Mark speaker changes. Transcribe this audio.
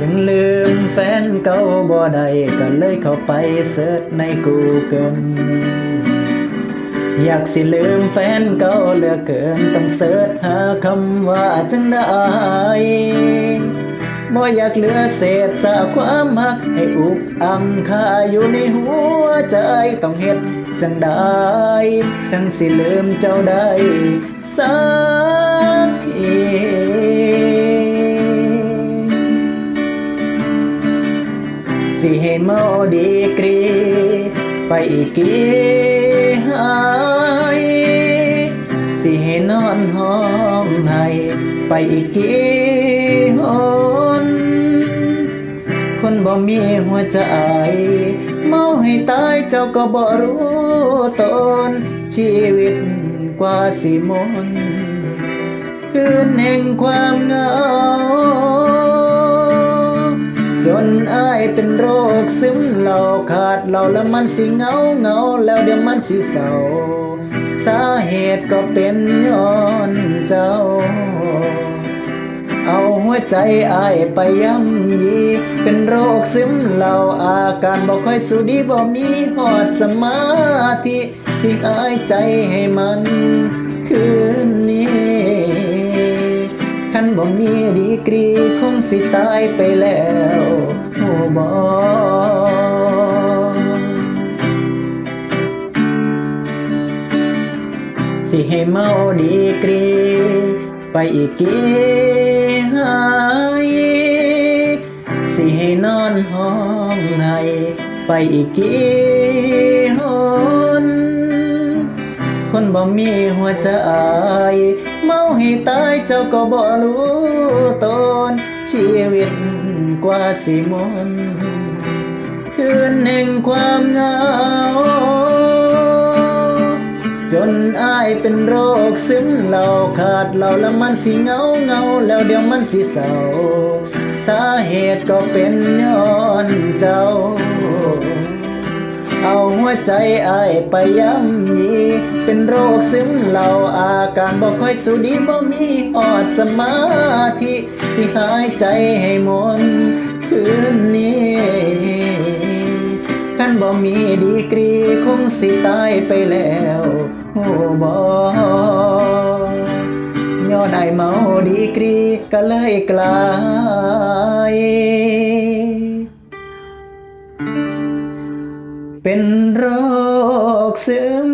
Speaker 1: ยังลืมแฟนเก่าบ่ได้ก็เลยเข้าไปเสิร์ชใน Google อยากสิลืมแฟนเก่าเหลือเกินต้องเสิร์ชหาคำว่าจังได้บ่อยากเหลือเศษซาความหัก ให้อุกอังคาอยู่ในหัวใจต้องเฮ็ดจังได้ทั้งสิลืมเจ้าได้สักที สิให้เมาดีกรี ไปอีกกี่หายสิให้นอนห้องให้ไปอีกกี่หนคนบ่มีหัวใจเมาให้ตายเจ้าก็บ่รู้ตนชีวิตกว่าสิมนคืนแห่งความเหงา อายเป็นโรคซึมเหล่าขาดเหล่าแล้วมันสิเงาเงาแล้วเดี๋ยวมันสิเศร้าสาเหตุก็เป็นย้อนเจ้า เอาหัวใจอายไปย่ำยี เป็นโรคซึมเหล่าอาการบ่ค่อยสู้ดีบ่มีหอดสมาธิที่อายใจให้มัน มีดีกรีคงสิตายไปแล้วโอ้บอสิให้เมาดีกรี ไปอีกกี่หายสิให้นอนห้องให้ไปอีกกี่หน คนบ่มีหัวใจเมาให้ตายเจ้าก็บ่รู้ตนชีวิตกว่าสิมนคืนแห่งความเหงา จนอายเป็นโรคซึมเหล่าขาดเหล่าแล้วมันสิเหงาเหงาแล้วเดี๋ยวมันสิเศร้า สาเหตุก็เป็นย้อนเจ้า เอาหัวใจอายไปย่ำยีเป็นโรคซึมเหล่าอาการบ่ค่อยสูดีบ่มีออดสมาธิสิหายใจให้มนคืนนี้คันบ่มีดีกรีคงสิตายไปแล้วโอ้บ่ย้อนไอายเมาดีกรีก็เลยกลาย เป็นโรคซึม